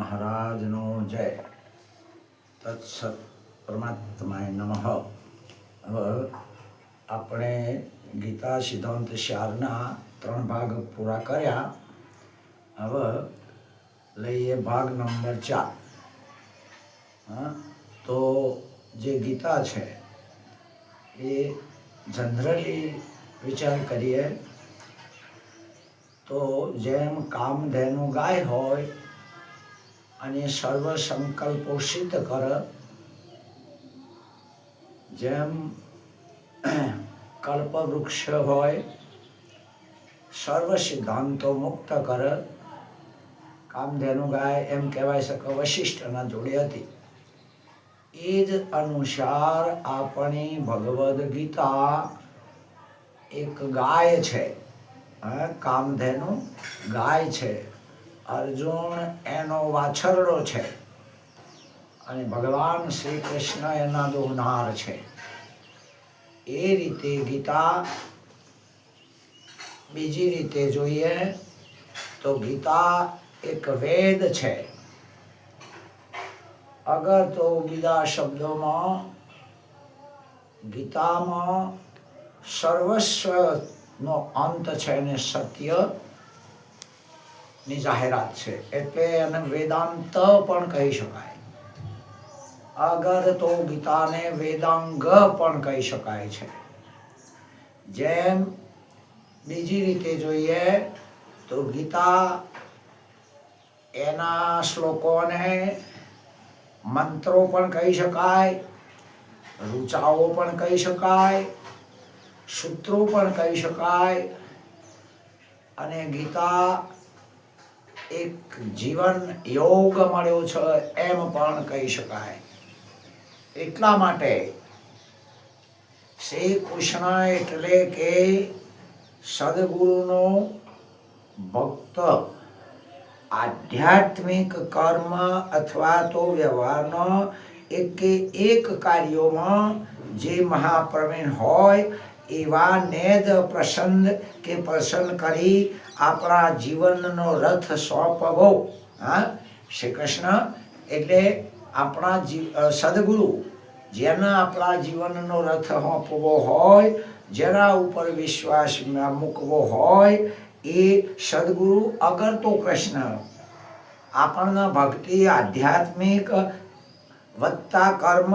મહારાજનો જય. તત્સત પરમાત્માય નમઃ. હવે આપણે ગીતા સિદ્ધાંત શારના ત્રણ ભાગ પૂરા કર્યા. હવે લઈએ ભાગ નંબર ચાર. હા, તો જે ગીતા છે, એ જનરલી વિચાર કરીએ તો જેમ કામધેનુ ગાય હોય અને સર્વ સંકલ્પો સિદ્ધ કર. જેમ કલ્પવૃક્ષ હોય, સર્વ સિદ્ધાંતો મુક્ત કર. કામધેનુ ગાય એમ કહેવાય શકે વશિષ્ઠના જોડે હતી. એ જ અનુસાર આપણી ભગવદ્ ગીતા એક ગાય છે. કામધેનુ ગાય છે. અર્જુન એનો વાછરડો છે અને ભગવાન શ્રી કૃષ્ણ એના દોનાર છે. એ રીતે ગીતા બીજી રીતે જોઈએ તો ગીતા એક વેદ છે. અગર તો બીજા શબ્દોમાં ગીતામાં સર્વસ્વનો અંત છે અને સત્ય ની જાહેરાત છે. એટલે એને વેદાંત પણ કહી શકાય. અગર તો ગીતાને વેદાંગ પણ કહી શકાય છે. જેમ બીજી રીતે જોઈએ તો ગીતા એના શ્લોકોને મંત્રો પણ કહી શકાય, રૂચાઓ પણ કહી શકાય, સૂત્રો પણ કહી શકાય અને ગીતા એક જીવન યોગ મળ્યો છે એમ પણ કહી શકાય. એટલા માટે શ્રી કૃષ્ણ એટલે કે સદગુરુનો ભક્ત આધ્યાત્મિક કર્મ અથવા તો વ્યવહારનો એકે એક કાર્યોમાં જે મહાપ્રવીણ હોય એવાને જ પ્રસન્ન કે પ્રસન્ન કરી આપણા જીવનનો રથ સોંપવો. હા? શ્રી કૃષ્ણ એટલે આપણા જી સદગુરુ, જેના આપણા જીવનનો રથ સોંપવો હોય, જેના ઉપર વિશ્વાસ મૂકવો હોય, એ સદગુરુ અગર તો કૃષ્ણ. આપણને ભક્તિ આધ્યાત્મિક વત્તા કર્મ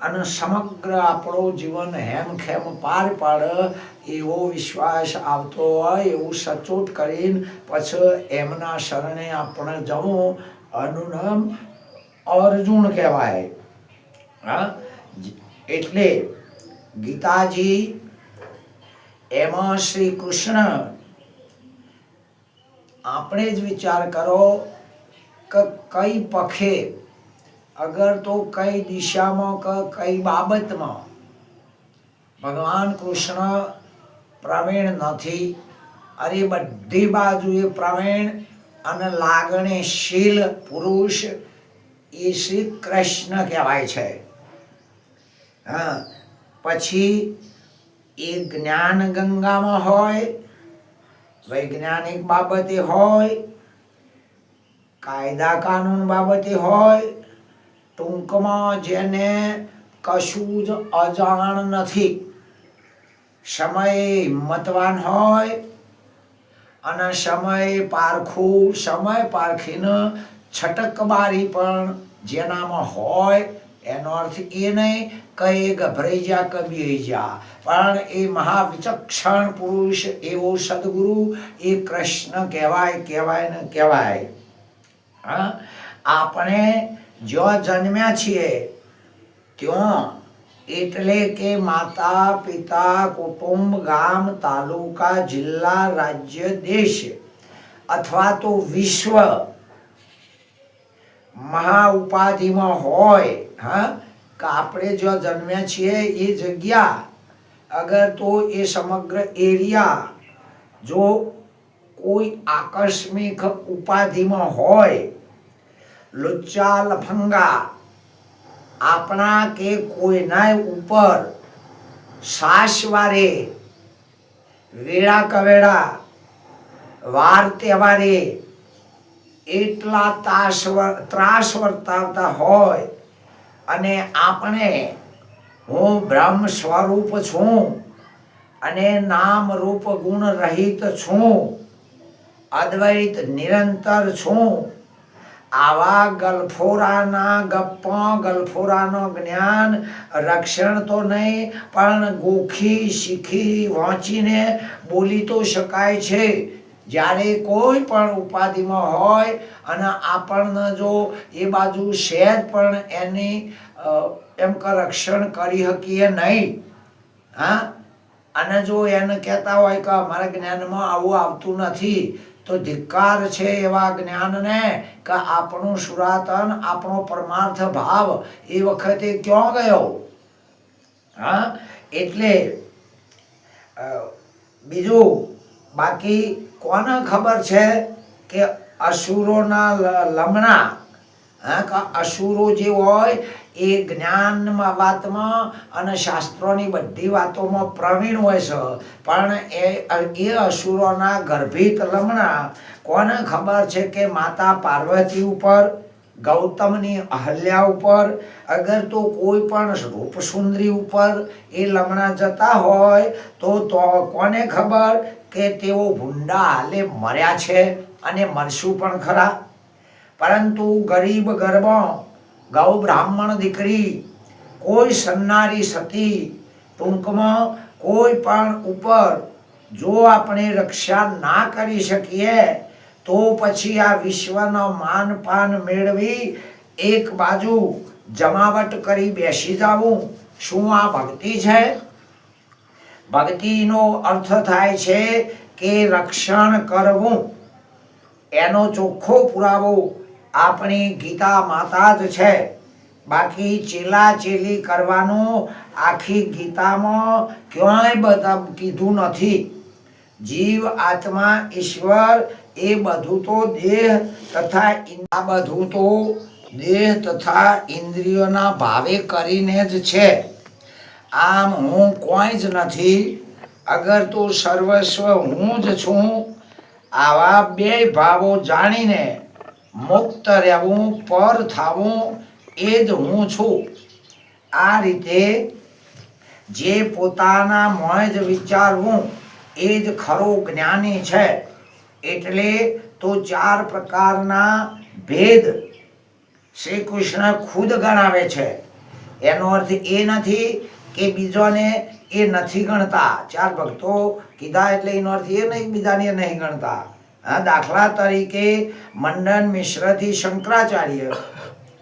અને સમગ્ર આપણો જીવન હેમખેમ પાર પાડે, એવો વિશ્વાસ આવતો હોય એવું સચોટ કરીને પછી એમના શરણે આપણે જવું. અનુનમ નામ અર્જુન કહેવાય. હા? એટલે ગીતાજી એમાં શ્રી કૃષ્ણ આપણે જ વિચાર કરો કે કઈ પખે અગર તો કઈ દિશામાં કે, કઈ બાબતમાં ભગવાન કૃષ્ણ પ્રવીણ નથી, અરે બધી બાજુએ પ્રવીણ અને લાગણીશીલ પુરુષ એ શ્રી કૃષ્ણ કહેવાય છે. હા, પછી એ જ્ઞાન ગંગામાં હોય, વૈજ્ઞાનિક બાબતે હોય, કાયદા કાનૂન બાબતે હોય ટૂંકમાં જેને કશું જ અજાણ નથી. સમય હિંમતવાન હોય અને સમય પારખું, સમય પારખીને છટકબારી પણ જેનામાં હોય, એનો અર્થ એ નહીં, કઈ ગભરાઈ જા કબી જા. પણ એ મહાવિચક્ષણ પુરુષ, એવો સદગુરુ, એ કૃષ્ણ કહેવાય કહેવાય ને કહેવાય. હા? આપણે જ્યાં જન્મ્યા છીએ, ત્યાં એટલે કે માતા, પિતા, કુટુંબ, ગામ, તાલુકા, જિલ્લા, રાજ્ય, દેશ અથવા તો વિશ્વ મહા ઉપાધિમાં હોય, હા? કે આપણે જ્યાં જન્મ્યા છીએ એ જગ્યા, અગર તો એ સમગ્ર એરિયા જો કોઈ આકસ્મિક ઉપાધિમાં હોય લુચ્ચા લફંગા આપણા કે કોઈના ઉપર સાસવારે વેળા કવેળા વાર તહેવારે એટલા તાસ ત્રાસ વર્તાવતા હોય અને આપણે, હું બ્રહ્મ સ્વરૂપ છું અને નામ રૂપ ગુણ રહિત છું, અદ્વૈત નિરંતર છું આવા ગલફોરાના ગપ્પો, ગલફોરાનો જ્ઞાન રક્ષણ તો નહીં, પણ ગોખી શીખી વાંચીને બોલી તો શકાય છે. જ્યારે કોઈ પણ ઉપાધિમાં હોય અને આપણને જો એ બાજુ શેર પણ એની એમ કે રક્ષણ કરી શકીએ નહીં. હા? અને જો એને કહેતા હોય કે અમારા જ્ઞાનમાં આવું આવતું નથી તો ધિક્કાર છે એવા જ્ઞાનને કે આપણું સુરાતન, આપણો પરમાર્થ ભાવ એ વખતે ક્યાં ગયો? હા? એટલે બીજું બાકી કોને ખબર છે કે અસુરોના લમણા અસુરો જે હોય એ જ્ઞાનમાં વાતમાં અને શાસ્ત્રોની બધી વાતોમાં પ્રવીણ હોય છે. પણ એ એ અસુરોના ગર્ભિત લમણા કોને ખબર છે કે માતા પાર્વતી ઉપર, ગૌતમની અહલ્યા ઉપર, અગર તો કોઈ પણ રૂપસુંદરી ઉપર એ લમણા જતા હોય તો કોને ખબર કે તેઓ ભૂંડા હાલે મર્યા છે અને મરશું પણ ખરા? પરંતુ ગરીબ ગર્ભ, ગૌ બ્રાહ્મણ દીકરી કોઈ સન્નારી સતી, ટૂંકમાં કોઈ પણ ઉપર જો આપણે રક્ષા ના કરી શકીએ, તો પછી આ વિશ્વનો માન પાન મેળવી એક બાજુ જમાવટ કરી બેસી જવું. શું આ ભક્તિ છે? ભક્તિનો અર્થ થાય છે કે રક્ષણ કરવું. એનો ચોખ્ખો પુરાવો આપણી ગીતા માતા જ છે. બાકી ચીલા ચીલી કરવાનું આખી ગીતામાં ક્યાંય બધા કીધું નથી. જીવ, આત્મા, ઈશ્વર એ બધું તો દેહ તથા આ બધું તો દેહ તથા ઇન્દ્રિયોના ભાવે કરીને જ છે. આમ હું કોઈ જ નથી. અગર તો સર્વસ્વ હું જ છું. આવા બે ભાવો જાણીને મુક્ત રહેવું પર થવું, એ જ હું છું. આ રીતે જે પોતાના મોં જ વિચારવું, એ જ ખરો જ્ઞાની છે. એટલે તો ચાર પ્રકારના ભેદ શ્રી કૃષ્ણ ખુદ ગણાવે છે. એનો અર્થ એ નથી કે બીજોને એ નથી ગણતા. ચાર ભક્તો કીધા એટલે એનો અર્થ એ નહીં, બીજાને નહીં ગણતા. હા દાખલા તરીકે મંડન મિશ્રથી શંકરાચાર્ય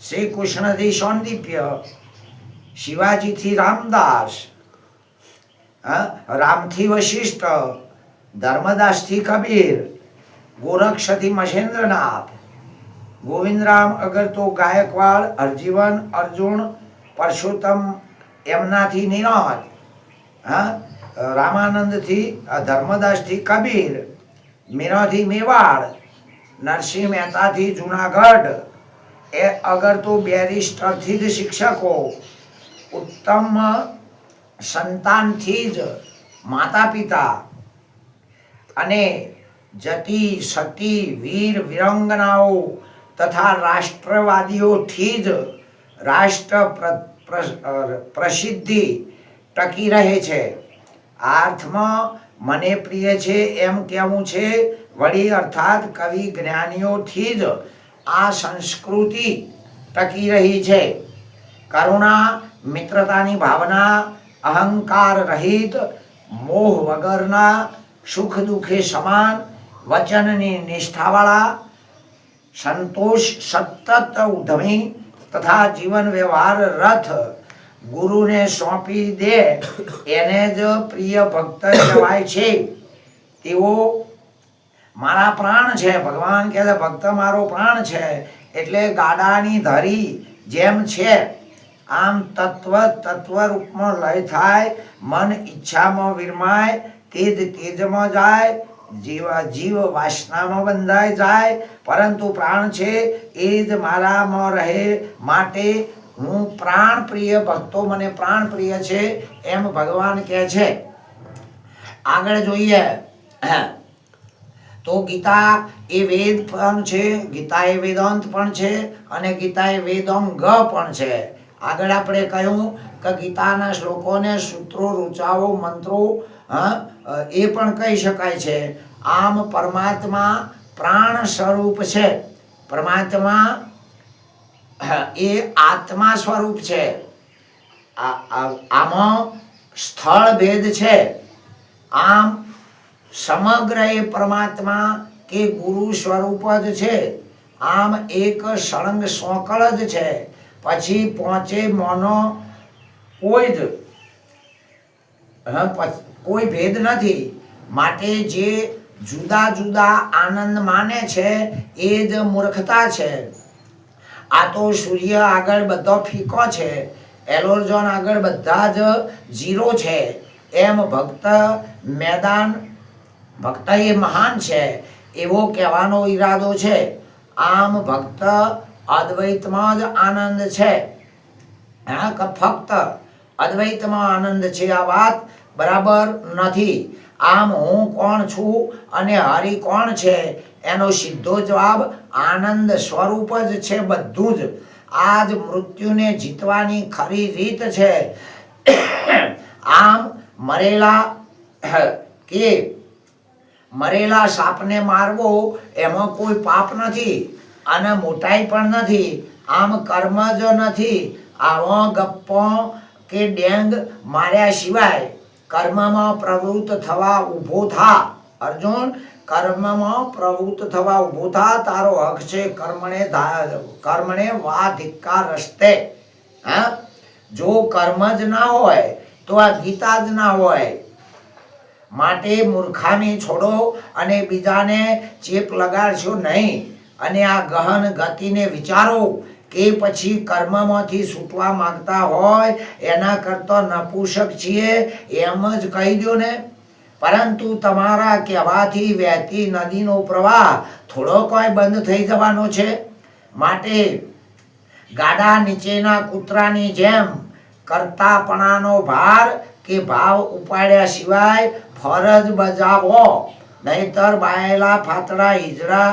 શ્રી કૃષ્ણથી સૌંદીપ્ય શિવાજીથી રામદાસ રામથી વશિષ્ઠ, ધર્મદાસથી કબીર, ગોરક્ષથી મહેન્દ્રનાથ, ગોવિંદરામ અગર તો ગાયકવાડ હરજીવન અર્જુન, પરસોત્તમ, એમનાથી નિરાજ, હા, રામાનંદથી ધર્મદાસથી કબીર મીરાથી મેવાડ, નરસિંહ મહેતાથી જુનાગઢ. એ અગર તો બેરિસ્ટરથી જ શિક્ષકો ઉત્તમ સંતાનથી જ માતા પિતા અને જતી સતી વીર વિરંગનાઓ તથા રાષ્ટ્રવાદીઓથી જ રાષ્ટ્ર પ્રસિદ્ધિ ટકી રહે છે. આ અર્થમાં મને પ્રિય છે એમ કહેવું છે વળી અર્થાત કવિ જ્ઞાનીઓથી જ આ સંસ્કૃતિ ટકી રહી છે. કરુણા, મિત્રતાની ભાવના, અહંકાર રહિત, મોહ વગરના, સુખ દુઃખે સમાન, વચનની નિષ્ઠાવાળા, સંતોષ સતત ઉધમી તથા જીવન વ્યવહાર રથ ગુરુને સોંપી દે, એને જ પ્રિય ભક્ત કહેવાય છે. તેઓ મારા પ્રાણ છે. ભગવાન કહે છે, ભક્ત મારો પ્રાણ છે. એટલે ગાડાની ધરી જેમ છે. આમ તત્વ તત્વ રૂપમાં લય થાય, મન ઈચ્છામાં વિરમાય, તેજ તેજમાં જાય, જીવ જીવ વાસનામાં બંધાઈ જાય. પરંતુ પ્રાણ છે, એ જ મારામાં રહે માટે હું પ્રાણ પ્રિય ભક્તો, મને પ્રાણ પ્રિય છે એમ ભગવાન કહે છે. આગળ જોઈએ. તો ગીતા એ વેદ પણ છે, ગીતા એ વેદાંત પણ છે અને ગીતા એ વેદોંગ પણ છે. આગળ આપણે કહ્યું કે ગીતાના શ્લોકોને સૂત્રો, રૂચાઓ, મંત્રો એ પણ કહી શકાય છે. આમ પરમાત્મા પ્રાણ સ્વરૂપ છે. પરમાત્મા એ આત્મા સ્વરૂપ છે. આમાં સ્થળ ભેદ છે. આમ સમગ્ર એ પરમાત્મા કે ગુરુ સ્વરૂપ જ છે. આમ એક સળંગ સોકળ જ છે. પછી પહોંચે મોનો કોઈ જ કોઈ ભેદ નથી. માટે જે જુદા જુદા આનંદ માને છે, એ જ મૂર્ખતા છે. આ તો સૂર્ય આગળ બધો ફીકો છે. એલોરજોન આગળ બધા જ ઝીરો છે. એમ ભક્ત મેદાન, ભક્ત એ મહાન છે. એવો કહેવાનો ઈરાદો છે. આમ ભક્ત અદ્વૈતમાં જ આનંદ છે. હા ફક્ત અદ્વૈતમાં આનંદ છે આ વાત. બરાબર નથી. આમ હું કોણ છું અને હરિ કોણ છે? એનો સીધો જવાબ આનંદ સ્વરૂપ જ છે બધું જ. આ જ મૃત્યુને જીતવાની ખરી રીત છે. આમ મરેલા કે મરેલા સાપને મારવો એમાં કોઈ પાપ નથી અને મોટાઈ પણ નથી. આમ કર્મ જ નથી. આવો ગપ્પો કે ડેંગ માર્યા સિવાય કર્મમાં પ્રવૃત્ત થવા ઊભો થા. અર્જુન, કર્મમાં પ્રવૃત્ત થવા ઊભો થા. તારો હક છે કર્મણે કર્મણે વા ધિક્કાર રસ્તે. હા? જો કર્મ જ ના હોય, તો આ ગીતા જ ના હોય. માટે મૂર્ખાને છોડો અને બીજાને ચેપ લગાડશો નહીં. અને આ ગહન ગતિને વિચારો. કે પછી કર્મમાંથી છૂટવા માંગતા હોય, એના કરતાં નપુસક છીએ, એમ જ કહી દો ને. પરંતુ તમારા કહેવાથી વહેતી નદીનો પ્રવાહ થોડો કોઈ બંધ થઈ જવાનો છે. માટે ગાડા નીચેના કૂતરાની જેમ કરતાપણાનો ભાર કે ભાવ ઉપાડ્યા સિવાય ફરજ બજાવો. નહીતર બાયેલા ફાતડા હિજડા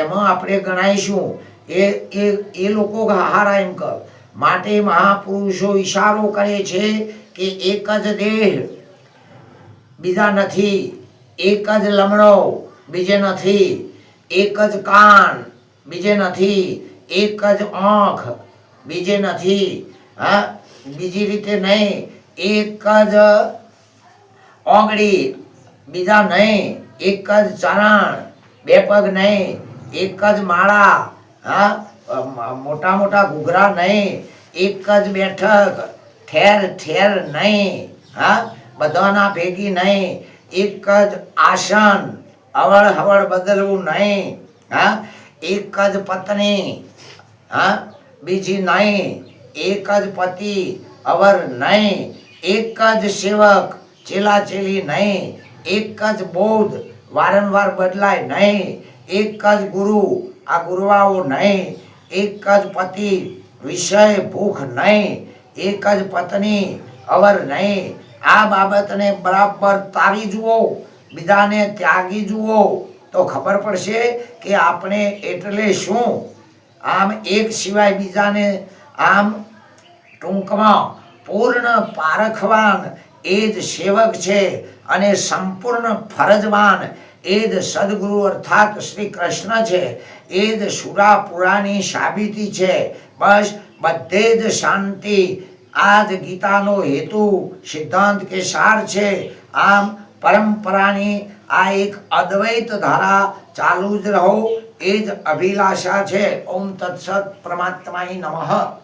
એમાં આપણે ગણાઈશું. એ એ એ લોકો હારા એમ કર માટે મહાપુરુષો ઈશારો કરે છે કે એક જ દેહ, બીજા નથી. એક જ લમણો, બીજે નથી. એક જ કાન, બીજે નથી. એક જ આંખ, બીજે નથી. હા? બીજી રીતે નહીં. એક જ ઓગળી, બીજા નહીં. એક જ ચરણ, બે પગ નહીં. એક જ માળા હા? મોટા મોટા ઘૂઘરા નહીં, એક જ બેઠક, ઠેર ઠેર નહીં, હા? બધાના ભેગી નહીં, એક જ આસન, અવળ હવળ બદલવું નહીં, હા? એક જ પત્ની, હા? બીજી નહીં, એક જ પતિ, અવર નહીં, એક જ સેવક ચેલાચેલી નહીં, એક જ બોધ, વારંવાર બદલાય નહીં એક જ ગુરુ, આ ગુરુવાઓ નહીં, એક જ પતિ, વિષય ભૂખ નહીં, એક જ પત્ની, અવર નહીં. આ બાબતને બરાબર તારી જુઓ, બીજાને ત્યાગી જુઓ. તો ખબર પડશે કે આપણે એટલે શું? આમ એક સિવાય બીજાને આમ ટૂંકમાં પૂર્ણ પારખવાન એ જ સેવક છે અને સંપૂર્ણ ફરજવાન એ જ સદગુરુ અર્થાત શ્રી કૃષ્ણ છે. એ જ સુરાપુરાની સાબિતી છે. બસ બધે જ શાંતિ. આ જ ગીતાનો હેતુ સિદ્ધાંત કે સાર છે. આમ પરંપરાની આ એક અદ્વૈત ધારા ચાલુ જ રહો. એ જ અભિલાષા છે. ઓમ તત્સત પરમાત્માય નમઃ.